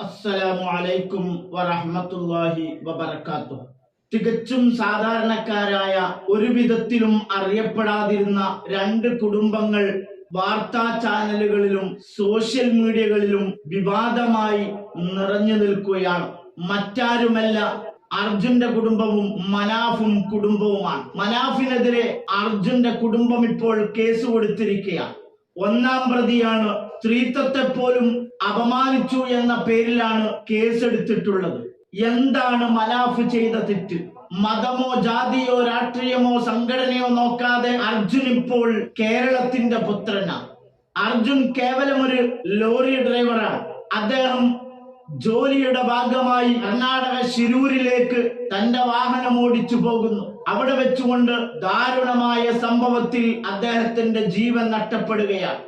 അസ്സലാമു അലൈക്കും വറഹ്മത്തുള്ളാഹി വബർക്കാത്തു തികച്ചും സാധാരണക്കാരായ ഒരു വിധത്തിലും അറിയപ്പെടാതിരുന്ന രണ്ട് കുടുംബങ്ങൾ വാർത്താ ചാനലുകളിലും സോഷ്യൽ മീഡിയകളിലും വിവാദമായി നിറഞ്ഞു നിൽക്കുകയാണ്. മറ്റാരുമല്ല അർജുന്റെ കുടുംബവും മനാഫും കുടുംബവുമാണ്. മനാഫിനെതിരെ അർജുന്റെ കുടുംബം ഇപ്പോൾ കേസ് കൊടുത്തിരിക്കുകയാണ്. ഒന്നാം പ്രതിയാണ്. സ്ത്രീത്വത്തെ പോലും അപമാനിച്ചു എന്ന പേരിലാണ് കേസെടുത്തിട്ടുള്ളത്. എന്താണ് മലാഫ് ചെയ്ത തെറ്റ്? മതമോ ജാതിയോ രാഷ്ട്രീയമോ സംഘടനയോ നോക്കാതെ അർജുൻ ഇപ്പോൾ കേരളത്തിന്റെ പുത്രനാണ് അർജുൻ കേവലം ഒരു ലോറി ഡ്രൈവറാണ്. അദ്ദേഹം ജോലിയുടെ ഭാഗമായി കർണാടക ശിരൂരിലേക്ക് തന്റെ വാഹനം ഓടിച്ചു പോകുന്നു. അവിടെ വെച്ചുകൊണ്ട് ദാരുണമായ സംഭവത്തിൽ അദ്ദേഹത്തിന്റെ ജീവൻ നഷ്ടപ്പെടുകയാണ്.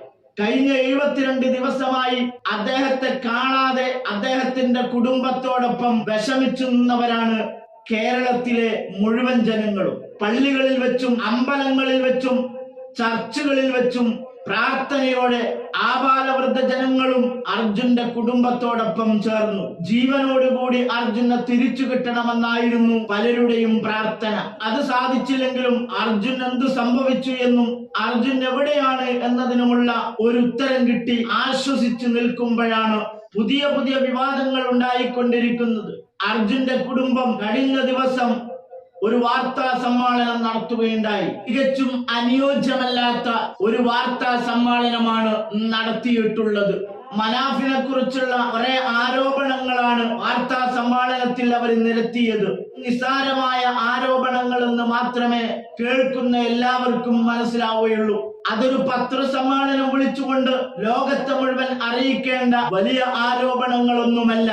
കഴിഞ്ഞ എഴുപത്തിരണ്ട് ദിവസമായി അദ്ദേഹത്തെ കാണാതെ അദ്ദേഹത്തിന്റെ കുടുംബത്തോടൊപ്പം വിഷമിച്ചു നിന്നവരാണ് കേരളത്തിലെ മുഴുവൻ ജനങ്ങളും. പള്ളികളിൽ വെച്ചും അമ്പലങ്ങളിൽ വെച്ചും ചർച്ചുകളിൽ വെച്ചും പ്രാർത്ഥനയോടെ ആബാലവൃദ്ധ ജനങ്ങളും അർജുന്റെ കുടുംബത്തോടൊപ്പം ചേർന്നു. ജീവനോടുകൂടി അർജുനെ തിരിച്ചു കിട്ടണമെന്നായിരുന്നു പലരുടെയും പ്രാർത്ഥന. അത് സാധിച്ചില്ലെങ്കിലും അർജുൻ എന്തു സംഭവിച്ചു എന്നും അർജുൻ എവിടെയാണ് എന്നതിനുമുള്ള ഒരു ഉത്തരം കിട്ടി ആശ്വസിച്ചു നിൽക്കുമ്പോഴാണ് പുതിയ പുതിയ വിവാദങ്ങൾ ഉണ്ടായിക്കൊണ്ടിരിക്കുന്നത്. അർജുന്റെ കുടുംബം കഴിഞ്ഞ ദിവസം ഒരു വാർത്താ സമ്മേളനം നടത്തുകയുണ്ടായി. തികച്ചും അനുയോജ്യമല്ലാത്ത ഒരു വാർത്താ സമ്മേളനമാണ് നടത്തിയിട്ടുള്ളത്. മനാഫിനെ കുറിച്ചുള്ള കുറെ ആരോപണങ്ങളാണ് വാർത്താ സമ്മേളനത്തിൽ അവർ നിരത്തിയത്. നിസ്സാരമായ ആരോപണങ്ങൾ എന്ന് മാത്രമേ കേൾക്കുന്ന എല്ലാവർക്കും മനസ്സിലാവുകയുള്ളൂ. അതൊരു പത്രസമ്മേളനം വിളിച്ചുകൊണ്ട് ലോകത്തെ മുഴുവൻ അറിയിക്കേണ്ട വലിയ ആരോപണങ്ങളൊന്നുമല്ല.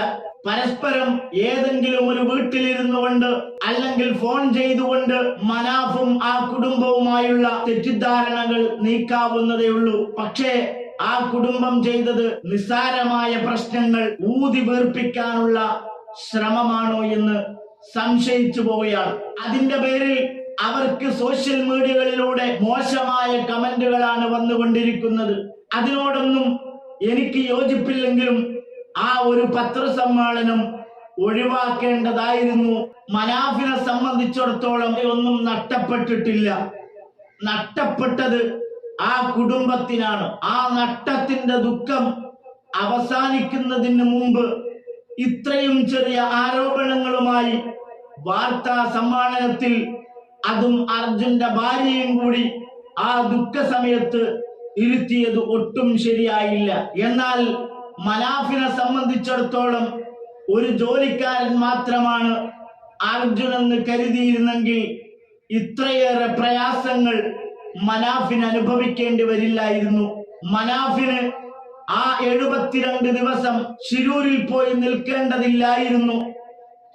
പരസ്പരം ഏതെങ്കിലും ഒരു വീട്ടിലിരുന്നു കൊണ്ട് അല്ലെങ്കിൽ ഫോൺ ചെയ്തുകൊണ്ട് മനാഫും ആ കുടുംബവുമായുള്ള തെറ്റിദ്ധാരണകൾ നീക്കാവുന്നതേ ഉള്ളൂ. പക്ഷേ ആ കുടുംബം ചെയ്തത് നിസ്സാരമായ പ്രശ്നങ്ങൾ ഊതി വീർപ്പിക്കാനുള്ള ശ്രമമാണോ എന്ന് സംശയിച്ചു പോവുകയാണ്. അതിന്റെ പേരിൽ അവർക്ക് സോഷ്യൽ മീഡിയകളിലൂടെ മോശമായ കമന്റുകളാണ് വന്നുകൊണ്ടിരിക്കുന്നത്. അതിനോടൊന്നും എനിക്ക് യോജിപ്പില്ലെങ്കിലും ആ ഒരു പത്രസമ്മേളനം ഒഴിവാക്കേണ്ടതായിരുന്നു. മനാഫിനെ സംബന്ധിച്ചിടത്തോളം ഒന്നും നഷ്ടപ്പെട്ടിട്ടില്ല. നഷ്ടപ്പെട്ടത് ആ കുടുംബത്തിനാണ്. ആ നഷ്ടത്തിന്റെ ദുഃഖം അവസാനിക്കുന്നതിന് മുമ്പ് ഇത്രയും ചെറിയ ആരോപണങ്ങളുമായി വാർത്താ സമ്മാനത്തിൽ അതും അർജുന്റെ ഭാര്യയും കൂടി ആ ദുഃഖ സമയത്ത് ഇരുത്തിയത് ഒട്ടും ശരിയായില്ല. എന്നാൽ മനാഫിനെ സംബന്ധിച്ചിടത്തോളം ഒരു ജോലിക്കാരൻ മാത്രമാണ് അർജുൻ എന്ന് കരുതിയിരുന്നെങ്കിൽ ഇത്രയേറെ പ്രയാസങ്ങൾ മനാഫിന് അനുഭവിക്കേണ്ടി വരില്ലായിരുന്നു. മനാഫിന് ആ എഴുപത്തിരണ്ട് ദിവസം ശിരൂരിൽ പോയി നിൽക്കേണ്ടതില്ലായിരുന്നു.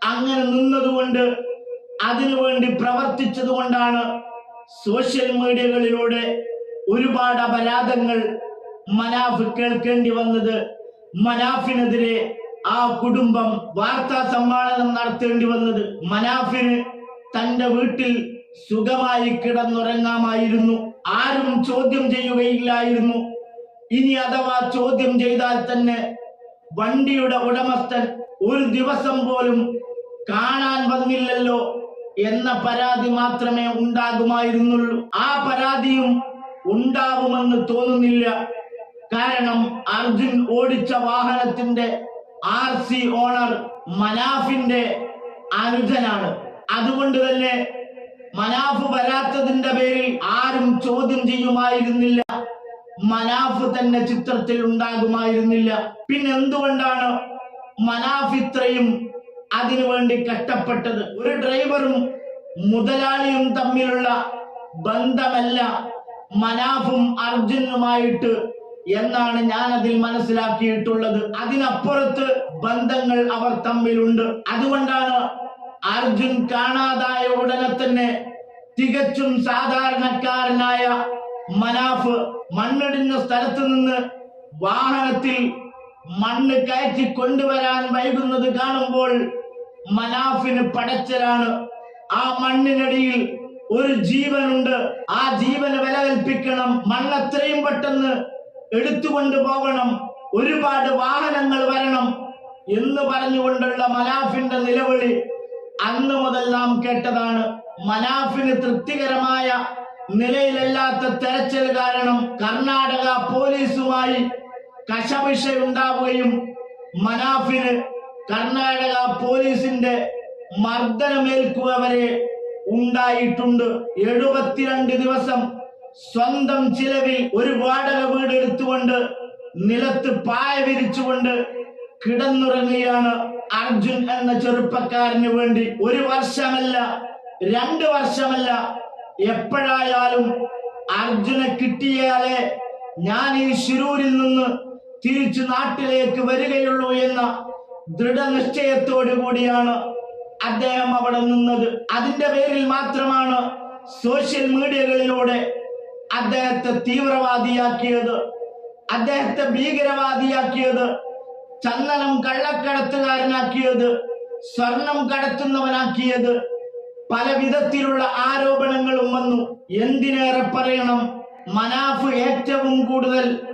അങ്ങനെ നിന്നതുകൊണ്ട് അതിനുവേണ്ടി പ്രവർത്തിച്ചത് കൊണ്ടാണ് സോഷ്യൽ മീഡിയകളിലൂടെ ഒരുപാട് അപരാധങ്ങൾ മനാഫ് കേൾക്കേണ്ടി വന്നത്. മനാഫിനെതിരെ ആ കുടുംബം വാർത്താ സമ്മേളനം നടത്തേണ്ടി വന്നത്. മനാഫിന് തന്റെ വീട്ടിൽ സുഖമായി കിടന്നുറങ്ങാമായിരുന്നു. ആരും ചോദ്യം ചെയ്യുകയില്ലായിരുന്നു. ഇനി അഥവാ ചോദ്യം ചെയ്താൽ തന്നെ വണ്ടിയുടെ ഉടമസ്ഥൻ ഒരു ദിവസം പോലും കാണാൻ വന്നില്ലല്ലോ എന്ന പരാതി മാത്രമേ ഉണ്ടാകുമായിരുന്നുള്ളൂ. ആ പരാതിയും ഉണ്ടാവുമെന്ന് തോന്നുന്നില്ല. കാരണം അർജുൻ ഓടിച്ച വാഹനത്തിന്റെ ആർ സി ഓണർ മനാഫിന്റെ അനുജനാണ്. അതുകൊണ്ട് തന്നെ മനാഫ് വരാത്തതിന്റെ പേരിൽ ആരും ചോദ്യം ചെയ്യുമായിരുന്നില്ല. മനാഫ് തന്നെ ചിത്രത്തിൽ ഉണ്ടാകുമായിരുന്നില്ല. പിന്നെ എന്തുകൊണ്ടാണ് മനാഫ് ഇത്രയും അതിനുവേണ്ടി കഷ്ടപ്പെട്ടത്? ഒരു ഡ്രൈവറും മുതലാളിയും തമ്മിലുള്ള ബന്ധമല്ല മനാഫും അർജുനുമായിട്ട് എന്നാണ് ഞാൻ അതിൽ മനസ്സിലാക്കിയിട്ടുള്ളത്. അതിനപ്പുറത്ത് ബന്ധങ്ങൾ അവർ തമ്മിലുണ്ട്. അതുകൊണ്ടാണ് അർജുൻ കാണാതായ ഉടനെ തന്നെ തികച്ചും സാധാരണക്കാരനായ മനാഫ് മണ്ണിടിഞ്ഞ സ്ഥലത്ത് നിന്ന് വാഹനത്തിൽ മണ്ണ് കയറ്റി കൊണ്ടുവരാൻ വൈകുന്നത് കാണുമ്പോൾ മനാഫിന് പടച്ചലാണ്. ആ മണ്ണിനടിയിൽ ഒരു ജീവനുണ്ട്. ആ ജീവന് വില കൽപ്പിക്കണം മണ്ണ് എത്രയും പെട്ടെന്ന് എടുത്തുകൊണ്ട് പോകണം. ഒരുപാട് വാഹനങ്ങൾ വരണം എന്ന് പറഞ്ഞുകൊണ്ടുള്ള മനാഫിന്റെ നിലവിളി അന്ന് മുതൽ നാം കേട്ടതാണ്. മനാഫിന് തൃപ്തികരമായ നിലയിലല്ലാത്ത തെരച്ചിൽ കാരണം കർണാടക പോലീസുമായി കശപിഷ ഉണ്ടാവുകയും മനാഫിന് കർണാടക പോലീസിന്റെ മർദ്ദനമേൽക്കുക വരെ ഉണ്ടായിട്ടുണ്ട്. എഴുപത്തിരണ്ട് ദിവസം സ്വന്തം ചിലവിൽ ഒരു വാടക വീട് എടുത്തുകൊണ്ട് നിലത്ത് പായ വിരിച്ചുകൊണ്ട് കിടന്നുറങ്ങുകയാണ് അർജുൻ എന്ന ചെറുപ്പക്കാരന് വേണ്ടി. ഒരു വർഷമല്ല രണ്ട് വർഷമല്ല എപ്പോഴായാലും അർജുനെ കിട്ടിയാലേ ഞാൻ ഈ ശിരൂരിൽ നിന്ന് തിരിച്ചു നാട്ടിലേക്ക് വരികയുള്ളൂ എന്ന ദൃഢനിശ്ചയത്തോടു കൂടിയാണ് അദ്ദേഹം അവിടെ നിന്നത്. അതിന്റെ പേരിൽ മാത്രമാണ് സോഷ്യൽ മീഡിയകളിലൂടെ അദ്ദേഹത്തെ തീവ്രവാദിയാക്കിയത്. അദ്ദേഹത്തെ ഭീകരവാദിയാക്കിയത്. ചന്ദനം കള്ളക്കടത്തുകാരനാക്കിയത്. സ്വർണം കടത്തുന്നവനാക്കിയത്. പല വിധത്തിലുള്ള ആരോപണങ്ങളും വന്നു. എന്തിനേറെ പറയണം? മനാഫ് ഏറ്റവും കൂടുതൽ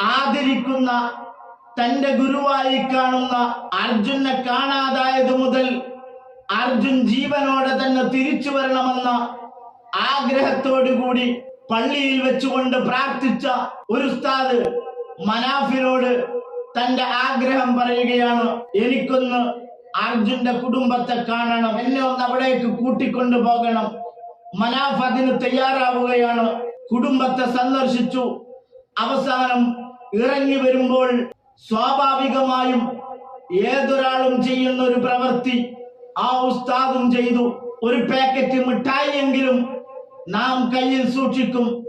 ആദരിക്കുന്ന തന്റെ ഗുരുവായി കാണുന്ന അർജുനെ കാണാതായത് മുതൽ അർജുൻ ജീവനോടെ തന്നെ തിരിച്ചു വരണമെന്ന ആഗ്രഹത്തോടു കൂടി പള്ളിയിൽ വെച്ചുകൊണ്ട് പ്രാർത്ഥിച്ച ഒരു ഉസ്താദ് മനാഫിനോട് തന്റെ ആഗ്രഹം പറയുകയാണ്. എനിക്കൊന്ന് അർജുന്റെ കുടുംബത്തെ കാണണം. എന്നെ ഒന്ന് അവിടേക്ക് കൂട്ടിക്കൊണ്ടു പോകണം. മനാഫ് അതിന് തയ്യാറാവുകയാണ്. കുടുംബത്തെ സന്ദർശിച്ചു. അവസാനം ഇറങ്ങി വരുമ്പോൾ സ്വാഭാവികമായും ഏതൊരാളും ചെയ്യുന്ന ഒരു പ്രവൃത്തി ആ ഉസ്താദും ചെയ്തു. ഒരു പാക്കറ്റ് മിഠായിയെങ്കിലും നാം കയ്യിൽ സൂക്ഷിക്കും.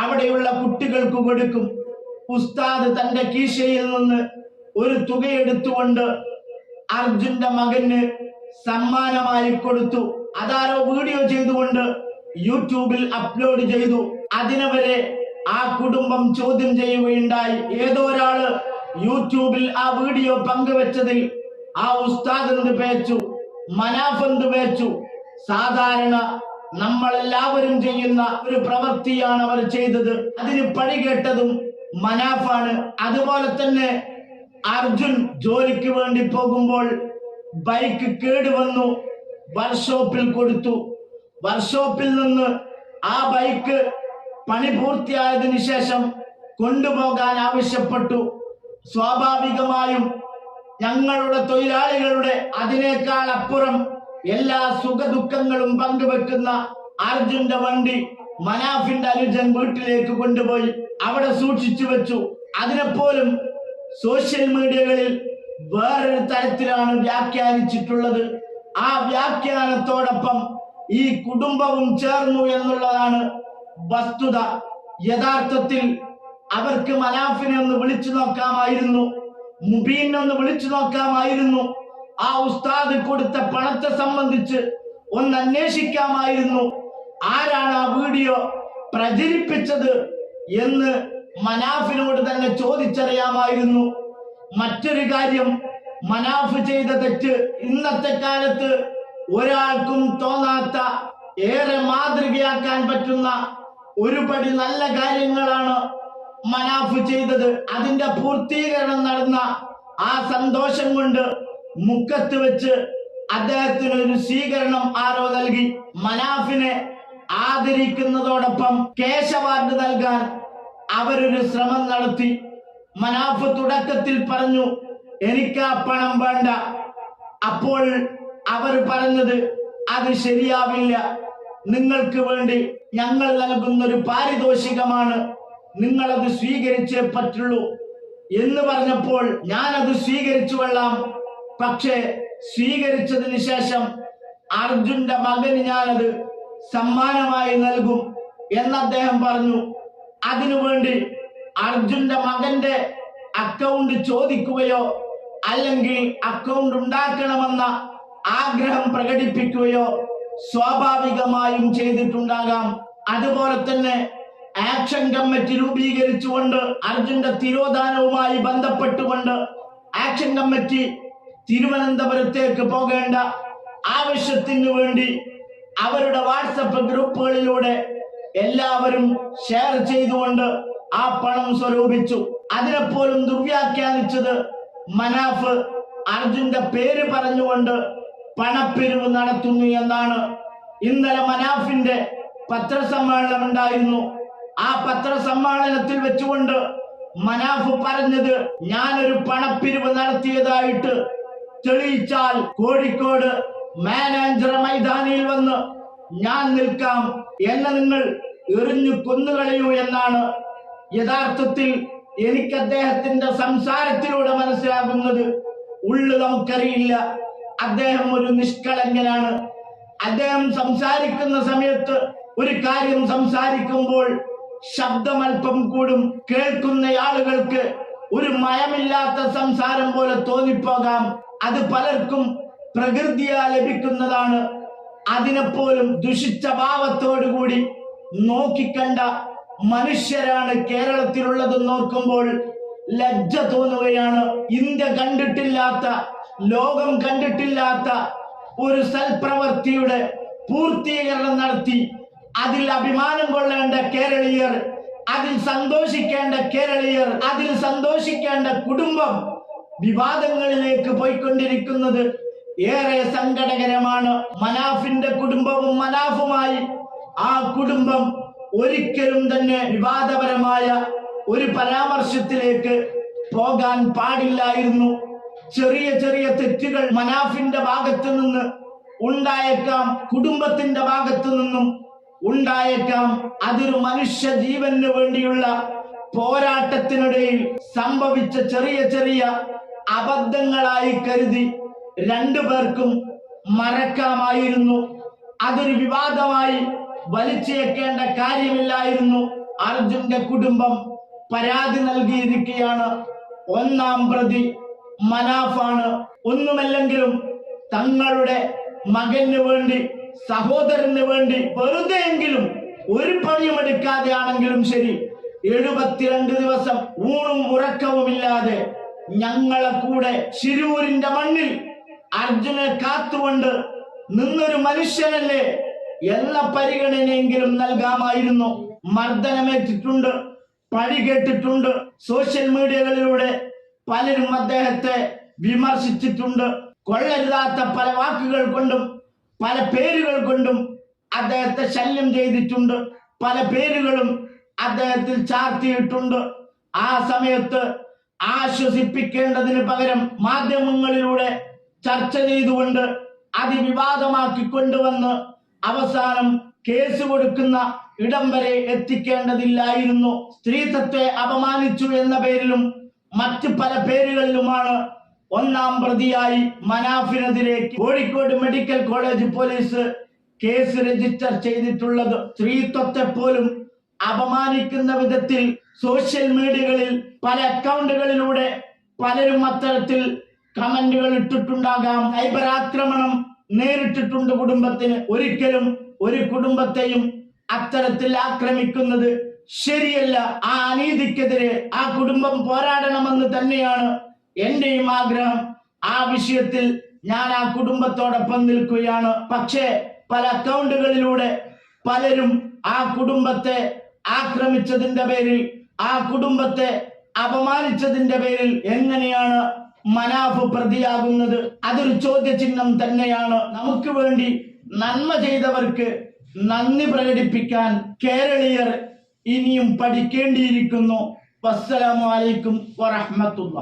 അവിടെയുള്ള കുട്ടികൾക്ക് കൊടുക്കും. ഉസ്താദ് തന്റെ കീശയിൽ നിന്ന് ഒരു തുകയെടുത്തുകൊണ്ട് അർജുന്റെ മകന് സമ്മാനമായി കൊടുത്തു. അതാരോ വീഡിയോ ചെയ്തുകൊണ്ട് യൂട്യൂബിൽ അപ്ലോഡ് ചെയ്തു. അതിനവരെ ആ കുടുംബം ചോദ്യം ചെയ്യുകയുണ്ടായി. ഏതോ ഒരാൾ യൂട്യൂബിൽ ആ വീഡിയോ പങ്കുവെച്ചതിൽ ആ ഉസ്താദ് പേച്ചു? മനാഫ് എന്ത് പേച്ചു? സാധാരണ നമ്മളെല്ലാവരും ചെയ്യുന്ന ഒരു പ്രവൃത്തിയാണ് അവർ ചെയ്തത്. അതിന് പഴി കേട്ടതും മനാഫാണ്. അതുപോലെ തന്നെ അർജുൻ ജോലിക്ക് വേണ്ടി പോകുമ്പോൾ ബൈക്ക് കേടുവന്നു വർക്ക്ഷോപ്പിൽ കൊടുത്തു. വർക്ക്ഷോപ്പിൽ നിന്ന് ആ ബൈക്ക് പണി പൂർത്തിയായതിനു ശേഷം കൊണ്ടുപോകാൻ ആവശ്യപ്പെട്ടു. സ്വാഭാവികമായും ഞങ്ങളുടെ തൊഴിലാളികളുടെ അതിനേക്കാൾ അപ്പുറം എല്ലാ സുഖദുഃഖങ്ങളും പങ്കുവെക്കുന്ന അർജുന്റെ വണ്ടി മനാഫിന്റെ അനുജൻ വീട്ടിലേക്ക് കൊണ്ടുപോയി അവിടെ സൂക്ഷിച്ചു വെച്ചു. അതിനെപ്പോലും സോഷ്യൽ മീഡിയകളിൽ വേറൊരു തരത്തിലാണ് വ്യാഖ്യാനിച്ചിട്ടുള്ളത്. ആ വ്യാഖ്യാനത്തോടൊപ്പം ഈ കുടുംബവും ചേർന്നു എന്നുള്ളതാണ് വസ്തുത. യഥാർത്ഥത്തിൽ അവർക്ക് മനാഫിനെ ഒന്ന് വിളിച്ചു നോക്കാമായിരുന്നു മുബീനെ ഒന്ന് വിളിച്ചു നോക്കാമായിരുന്നു ആ ഉസ്താദ് കൊടുത്ത പണത്തെ സംബന്ധിച്ച് ഒന്ന് അന്വേഷിക്കാമായിരുന്നു ആരാണ് ആ വീഡിയോ പ്രചരിപ്പിച്ചത് എന്ന് മനാഫിനോട് തന്നെ ചോദിച്ചറിയാമായിരുന്നു. മറ്റൊരു കാര്യം മനാഫ് ചെയ്ത തെറ്റ് ഇന്നത്തെ കാലത്ത് ഒരാൾക്കും തോന്നാത്ത ഏറെ മാതൃകയാക്കാൻ പറ്റുന്ന ഒരുപടി നല്ല കാര്യങ്ങളാണ് മനാഫ് ചെയ്തത്. അതിന്റെ പൂർത്തീകരണം നടന്ന ആ സന്തോഷം കൊണ്ട് മുക്കത്ത് വെച്ച് അദ്ദേഹത്തിന് ഒരു സ്വീകരണം ആരോ നൽകി. മനാഫിനെ ആദരിക്കുന്നതോടൊപ്പം കേശവാർഡ് നൽകാൻ അവരൊരു ശ്രമം നടത്തി. മനാഫ് തുടക്കത്തിൽ പറഞ്ഞു എനിക്ക് ആ പണം വേണ്ട. അപ്പോൾ അവർ പറഞ്ഞത് അത് ശരിയാവില്ല. നിങ്ങൾക്ക് വേണ്ടി ഞങ്ങൾ നൽകുന്ന ഒരു പാരിതോഷികമാണ്. അത് സ്വീകരിച്ചേ പറ്റുള്ളൂ. എന്ന് പറഞ്ഞപ്പോൾ ഞാൻ അത് സ്വീകരിച്ചു കൊള്ളാം. പക്ഷേ സ്വീകരിച്ചതിന് ശേഷം അർജുന്റെ മകന് ഞാനത് സമ്മാനമായി നൽകും. എന്ന് അദ്ദേഹം പറഞ്ഞു. അതിനുവേണ്ടി അർജുന്റെ മകന്റെ അക്കൗണ്ട് ചോദിക്കുകയോ അല്ലെങ്കിൽ അക്കൗണ്ട് ഉണ്ടാക്കണമെന്ന ആഗ്രഹം പ്രകടിപ്പിക്കുകയോ സ്വാഭാവികമായും ചെയ്തിട്ടുണ്ടാകാം. അതുപോലെ തന്നെ ആക്ഷൻ കമ്മിറ്റി രൂപീകരിച്ചുകൊണ്ട് അർജുന്റെ തിരോധാനവുമായി ബന്ധപ്പെട്ടുകൊണ്ട് ആക്ഷൻ കമ്മിറ്റി തിരുവനന്തപുരത്തേക്ക് പോകേണ്ട ആവശ്യത്തിനു വേണ്ടി അവരുടെ വാട്സപ്പ് ഗ്രൂപ്പുകളിലൂടെ എല്ലാവരും ഷെയർ ചെയ്തുകൊണ്ട് ആ പണം സ്വരൂപിച്ചു. അതിനെപ്പോലും ദുർവ്യാഖ്യാനിച്ചത് മനാഫ് അർജുന്റെ പേര് പറഞ്ഞുകൊണ്ട് പണപ്പിരിവ് നടത്തുന്നു എന്നാണ്. ഇന്നലെ മനാഫിന്റെ പത്രസമ്മേളനം ഉണ്ടായിരുന്നു. ആ പത്രസമ്മേളനത്തിൽ വെച്ചുകൊണ്ട് മനാഫ് പറഞ്ഞത് ഞാനൊരു പണപ്പിരിവ് നടത്തിയതായിട്ട് തെളിയിച്ചാൽ കോഴിക്കോട് മാനേജർ മൈതാനിയിൽ വന്ന് ഞാൻ നിൽക്കാം എന്നെ നിങ്ങൾ എറിഞ്ഞു കൊന്നുകളയൂ എന്നാണ് യഥാർത്ഥത്തിൽ എനിക്ക് അദ്ദേഹത്തിന്റെ സംസാരത്തിലൂടെ മനസ്സിലാകുന്നത്. ഉള്ളു നമുക്കറിയില്ല. അദ്ദേഹം ഒരു നിഷ്കളങ്കനാണ്. അദ്ദേഹം സംസാരിക്കുന്ന സമയത്ത് ഒരു കാര്യം സംസാരിക്കുമ്പോൾ ശബ്ദം കൂടും. കേൾക്കുന്ന ആളുകൾക്ക് ഒരു മയമില്ലാത്ത സംസാരം പോലെ തോന്നിപ്പോകാം. അത് പലർക്കും പ്രകൃതിയാ ലഭിക്കുന്നതാണ്. അതിനെപ്പോലും ദുഷിച്ച ഭാവത്തോടുകൂടി നോക്കിക്കണ്ട മനുഷ്യരാണ് കേരളത്തിലുള്ളതെന്ന് നോക്കുമ്പോൾ ലജ്ജ തോന്നുകയാണ്. ഇന്ത്യ കണ്ടിട്ടില്ലാത്ത ലോകം കണ്ടിട്ടില്ലാത്ത ഒരു സൽപ്രവൃത്തിയുടെ പൂർത്തീകരണം നടത്തി അതിൽ അഭിമാനം കൊള്ളേണ്ട കേരളീയർ അതിൽ സന്തോഷിക്കേണ്ട കേരളീയർ അതിൽ സന്തോഷിക്കേണ്ട കുടുംബം വിവാദങ്ങളിലേക്ക് പോയിക്കൊണ്ടിരിക്കുന്നത് ഏറെ സങ്കടകരമാണ് മനാഫിന്റെ കുടുംബവും മനാഫുമായി ആ കുടുംബം ഒരിക്കലും തന്നെ വിവാദപരമായ ഒരു പരാമർശത്തിലേക്ക് പോകാൻ പാടില്ലായിരുന്നു. ചെറിയ ചെറിയ തെറ്റുകൾ മനാഫിന്റെ ഭാഗത്തു നിന്ന് ഉണ്ടായേക്കാം കുടുംബത്തിന്റെ ഭാഗത്തു നിന്നും ഉണ്ടായേക്കാം. അതൊരു മനുഷ്യ ജീവന് വേണ്ടിയുള്ള പോരാട്ടത്തിനിടയിൽ സംഭവിച്ച ചെറിയ ചെറിയ അബദ്ധങ്ങളായി കരുതി രണ്ടു പേർക്കും മറക്കാമായിരുന്നു. അതൊരു വിവാദമായി വലിച്ചേക്കേണ്ട കാര്യമില്ലായിരുന്നു. അർജുന്റെ കുടുംബം പരാതി നൽകിയിരിക്കുകയാണ്. ഒന്നാം പ്രതി മനാഫാണ്. ഒന്നുമല്ലെങ്കിലും തങ്ങളുടെ മകന് വേണ്ടി സഹോദരന് വേണ്ടി വെറുതെയെങ്കിലും ഒരു പണിയും എടുക്കാതെ ആണെങ്കിലും ശരി എഴുപത്തിരണ്ട് ദിവസം ഊണും ഉറക്കവുമില്ലാതെ ഞങ്ങളെ കൂടെ ശിരൂരിന്റെ മണ്ണിൽ അർജുനെ കാത്തുകൊണ്ട് നിന്നൊരു മനുഷ്യനല്ലേ എല്ലാ പരിഗണനയെങ്കിലും നൽകാമായിരുന്നു. മർദ്ദനമേറ്റിട്ടുണ്ട് പഴി കേട്ടിട്ടുണ്ട് സോഷ്യൽ മീഡിയകളിലൂടെ പലരും അദ്ദേഹത്തെ വിമർശിച്ചിട്ടുണ്ട്. കൊള്ളരുതാത്ത പല വാക്കുകൾ കൊണ്ടും പല പേരുകൾ കൊണ്ടും അദ്ദേഹത്തെ ശല്യം ചെയ്തിട്ടുണ്ട്. പല പേരുകളും അദ്ദേഹത്തിൽ ചാർത്തിയിട്ടുണ്ട്. ആ സമയത്ത് ആശ്വസിപ്പിക്കേണ്ടതിന് പകരം മാധ്യമങ്ങളിലൂടെ ചർച്ച ചെയ്തുകൊണ്ട് അതിവിവാദമാക്കി കൊണ്ടുവന്ന് അവസാനം കേസ് കൊടുക്കുന്ന ഇടം വരെ എത്തിക്കേണ്ടതില്ലായിരുന്നു. സ്ത്രീത്വത്തെ അപമാനിച്ചു എന്ന പേരിലും മറ്റ് പല പേരുകളിലുമാണ് ഒന്നാം പ്രതിയായി മനാഫിനെതിരെ Kozhikode medical college police case register ചെയ്തിട്ടുള്ളത്. സ്ത്രീത്വത്തെ പോലും അപമാനിക്കുന്ന വിധത്തിൽ സോഷ്യൽ മീഡിയകളിൽ പല അക്കൗണ്ടുകളിലൂടെ പലരും അത്തരത്തിൽ കമന്റുകൾ ഇട്ടിട്ടുണ്ടാകാം. സൈബർ ആക്രമണം നേരിട്ടിട്ടുണ്ട് കുടുംബത്തിന്. ഒരിക്കലും ഒരു കുടുംബത്തെയും അത്തരത്തിൽ ആക്രമിക്കുന്നത് ശരിയല്ല. ആ അനീതിക്കെതിരെ ആ കുടുംബം പോരാടണമെന്ന് തന്നെയാണ് എന്റെയും ആഗ്രഹം. ആ വിഷയത്തിൽ ഞാൻ ആ കുടുംബത്തോടൊപ്പം നിൽക്കുകയാണ്. പക്ഷേ പല അക്കൗണ്ടുകളിലൂടെ പലരും ആ കുടുംബത്തെ ആക്രമിച്ചതിന്റെ പേരിൽ ആ കുടുംബത്തെ അപമാനിച്ചതിന്റെ പേരിൽ എങ്ങനെയാണ് മനാഫ് പ്രതിയാകുന്നത് അതൊരു ചോദ്യചിഹ്നം തന്നെയാണ്. നമുക്ക് വേണ്ടി നന്മ ചെയ്തവർക്ക് നന്ദി പ്രകടിപ്പിക്കാൻ കേരളീയർ ഇനിയും പഠിക്കേണ്ടിയിരിക്കുന്നു. വസ്സലാമലൈക്കും വറഹമത്തുള്ള